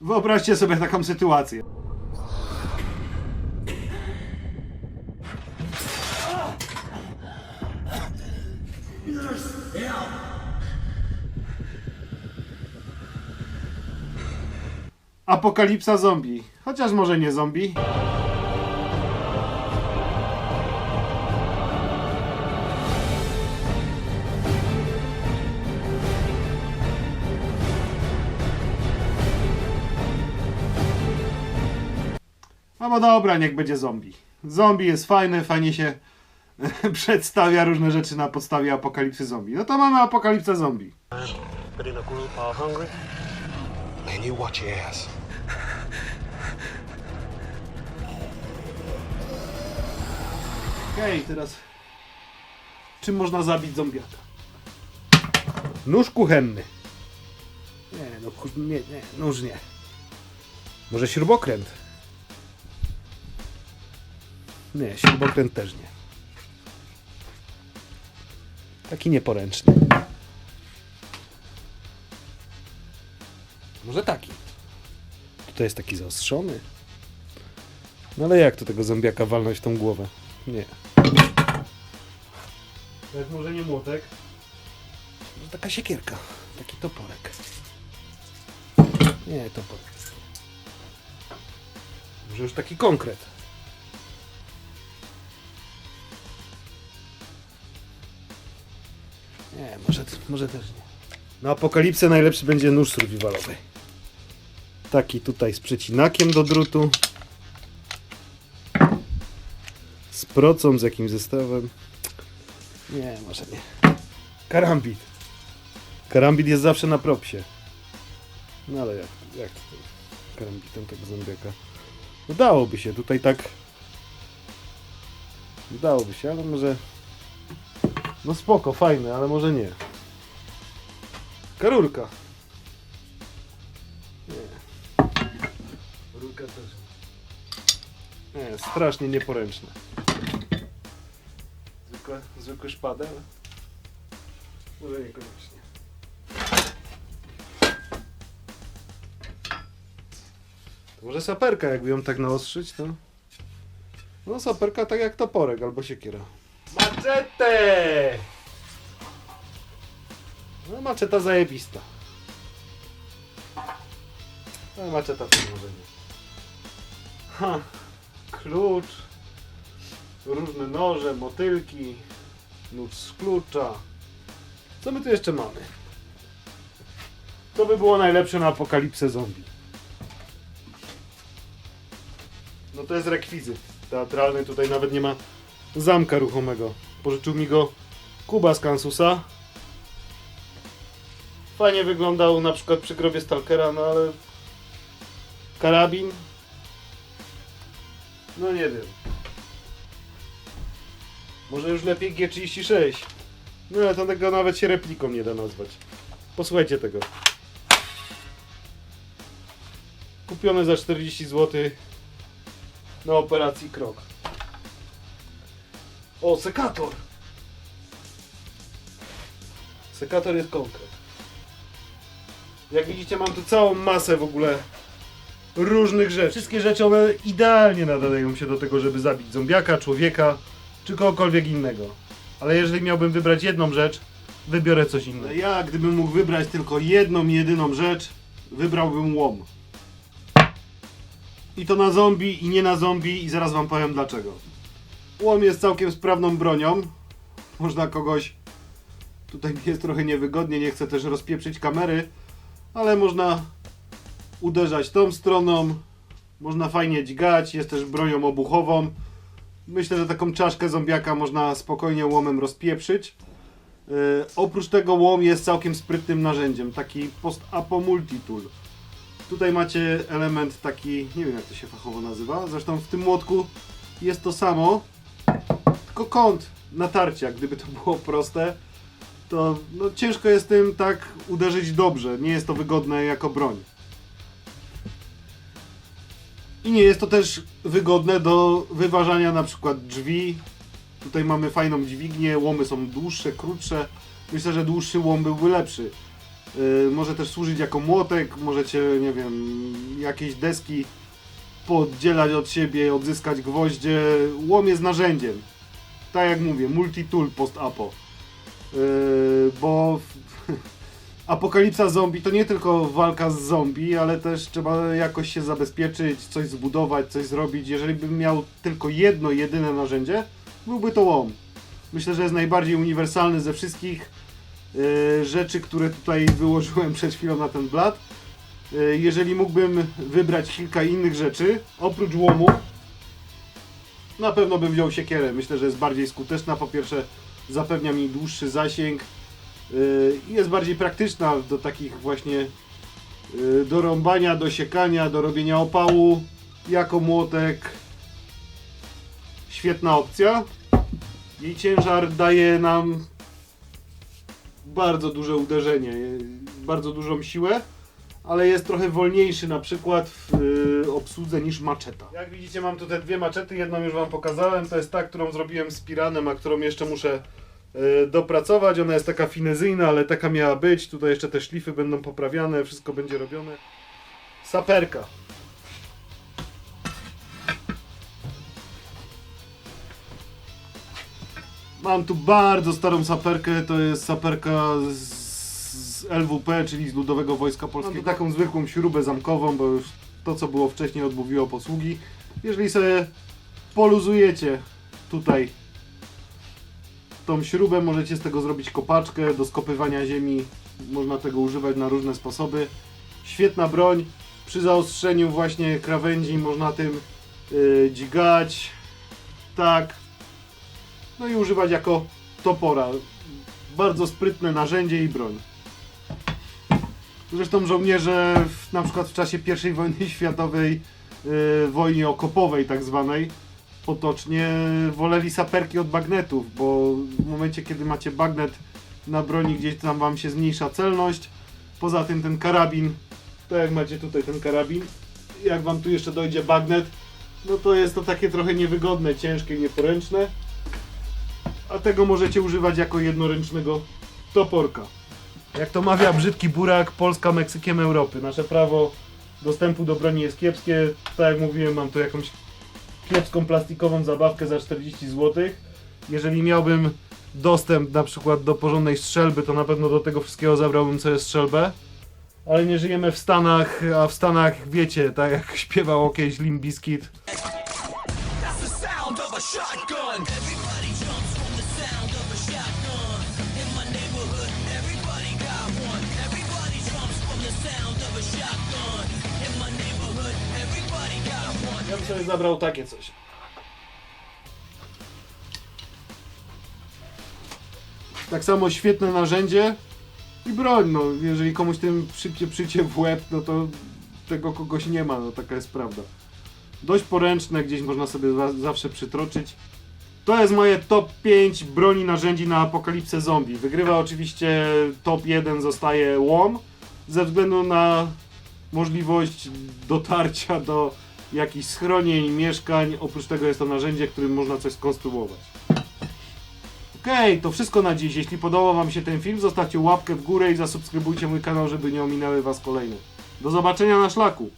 Wyobraźcie sobie taką sytuację. Apokalipsa zombie. Chociaż może nie zombie. No bo dobra, niech będzie zombie. Zombie jest fajne, fajnie się przedstawia różne rzeczy na podstawie apokalipsy zombie. No to mamy apokalipsę zombie. Okej, teraz czym można zabić zombiaka? Nóż kuchenny. Nie, no nie, nie, nóż nie. Może śrubokręt? Nie, śrubokręt też nie. Taki nieporęczny. Może taki. To jest taki zaostrzony. No ale jak to tego zombiaka walnąć w tą głowę? Nie. To jest może nie młotek. Może taka siekierka. Taki toporek. Nie, toporek. Może już taki konkret. Nie, może, może też nie. Na apokalipsę najlepszy będzie nóż survivalowy. Taki tutaj z przecinakiem do drutu. Z procą, z jakimś zestawem. Nie, może nie. Karambit. Karambit jest zawsze na propsie. No ale jak, jak to karambitem tego zombiaka? Udałoby się tutaj tak. Udałoby się, ale może. No spoko, fajne, ale może nie. Karulka. Nie. Rurka też. nie. Nie, strasznie nieporęczne. Zwykłe, zwykły szpadel? Może niekoniecznie. To może saperka, jakby ją tak naostrzyć, to... No saperka tak jak toporek albo siekiera. Maczetę! No maczeta zajebista. No maczeta to może nie. Ha, klucz, różne noże, motylki, nóż z klucza. Co my tu jeszcze mamy? To by było najlepsze na apokalipsę zombie. No to jest rekwizyt teatralny, tutaj nawet nie ma zamka ruchomego. Pożyczył mi go Kuba z Kansusa. Fajnie wyglądał na przykład przy grobie Stalkera, no ale karabin no nie wiem. Może już lepiej G36. No ale to tego nawet się repliką nie da nazwać. Posłuchajcie tego. Kupione za 40 zł na operacji Krok. O, sekator! Sekator jest konkret. Jak widzicie mam tu całą masę w ogóle różnych rzeczy. Wszystkie rzeczy one idealnie nadają się do tego, żeby zabić zombiaka, człowieka czy kogokolwiek innego. Ale jeżeli miałbym wybrać jedną rzecz, wybiorę coś innego. Ja, gdybym mógł wybrać tylko jedną, jedyną rzecz, wybrałbym łom. I to na zombie i nie na zombie i zaraz wam powiem dlaczego. Łom jest całkiem sprawną bronią. Można kogoś... Tutaj mi jest trochę niewygodnie, nie chcę też rozpieprzyć kamery, ale można uderzać tą stroną. Można fajnie dźgać, jest też bronią obuchową. Myślę, że taką czaszkę zombiaka można spokojnie łomem rozpieprzyć. Yy, oprócz tego łom jest całkiem sprytnym narzędziem, taki post-apo multitool. Tutaj macie element taki, nie wiem jak to się fachowo nazywa, zresztą w tym młotku jest to samo, tylko kąt natarcia, gdyby to było proste, to no, ciężko jest tym tak uderzyć dobrze, nie jest to wygodne jako broń. I nie jest to też wygodne do wyważania na przykład drzwi. Tutaj mamy fajną dźwignię, łomy są dłuższe, krótsze. Myślę, że dłuższy łom byłby lepszy. Yy, może też służyć jako młotek, możecie, nie wiem, jakieś deski poddzielać od siebie, odzyskać gwoździe. Łom jest narzędziem. Tak jak mówię, multi-tool post-apo. Yy, bo apokalipsa zombie to nie tylko walka z zombie, ale też trzeba jakoś się zabezpieczyć, coś zbudować, coś zrobić. Jeżeli bym miał tylko jedno, jedyne narzędzie, byłby to łom. Myślę, że jest najbardziej uniwersalny ze wszystkich yy, rzeczy, które tutaj wyłożyłem przed chwilą na ten blat. Yy, jeżeli mógłbym wybrać kilka innych rzeczy, oprócz łomu, na pewno bym wziął siekierę. Myślę, że jest bardziej skuteczna. Po pierwsze, zapewnia mi dłuższy zasięg yy, i jest bardziej praktyczna do takich właśnie yy, do rąbania, do siekania, do robienia opału. Jako młotek świetna opcja. Jej ciężar daje nam bardzo duże uderzenie, bardzo dużą siłę, ale jest trochę wolniejszy na przykład w yy, obsłudze niż maczeta. Jak widzicie mam tutaj dwie maczety, jedną już wam pokazałem, to jest ta, którą zrobiłem z piranem, a którą jeszcze muszę yy, dopracować. Ona jest taka finezyjna, ale taka miała być. Tutaj jeszcze te szlify będą poprawiane, wszystko będzie robione. Saperka. Mam tu bardzo starą saperkę, to jest saperka z, z LWP, czyli z Ludowego Wojska Polskiego. Mam tu taką zwykłą śrubę zamkową, bo już to co było wcześniej odmówiło posługi. Jeżeli sobie poluzujecie tutaj tą śrubę, możecie z tego zrobić kopaczkę do skopywania ziemi. Można tego używać na różne sposoby. Świetna broń. Przy zaostrzeniu właśnie krawędzi można tym yy, dźgać. Tak, no i używać jako topora. Bardzo sprytne narzędzie i broń. Zresztą żołnierze w, na przykład w czasie I wojny światowej, yy, wojnie okopowej tak zwanej, potocznie woleli saperki od bagnetów, bo w momencie kiedy macie bagnet na broni gdzieś tam wam się zmniejsza celność. Poza tym ten karabin, tak jak macie tutaj ten karabin, jak wam tu jeszcze dojdzie bagnet, no to jest to takie trochę niewygodne, ciężkie nieporęczne a tego możecie używać jako jednoręcznego toporka. Jak to mawia brzydki burak, Polska Meksykiem Europy. Nasze prawo dostępu do broni jest kiepskie. Tak jak mówiłem, mam tu jakąś kiepską plastikową zabawkę za 40 zł. Jeżeli miałbym dostęp na przykład do porządnej strzelby, to na pewno do tego wszystkiego zabrałbym sobie strzelbę. Ale nie żyjemy w Stanach, a w Stanach wiecie, tak jak śpiewał kiedyś Limp bym sobie zabrał takie coś. Tak samo świetne narzędzie i broń. No, jeżeli komuś tym szybcie przycie w łeb, no to tego kogoś nie ma, no taka jest prawda. Dość poręczne, gdzieś można sobie za zawsze przytroczyć. To jest moje top 5 broni narzędzi na apokalipsę zombie. Wygrywa oczywiście top 1 zostaje łom ze względu na możliwość dotarcia do jakichś schronień, mieszkań. Oprócz tego jest to narzędzie, którym można coś skonstruować. Okej, to wszystko na dziś. Jeśli podobał Wam się ten film, zostawcie łapkę w górę i zasubskrybujcie mój kanał, żeby nie ominęły Was kolejne. Do zobaczenia na szlaku!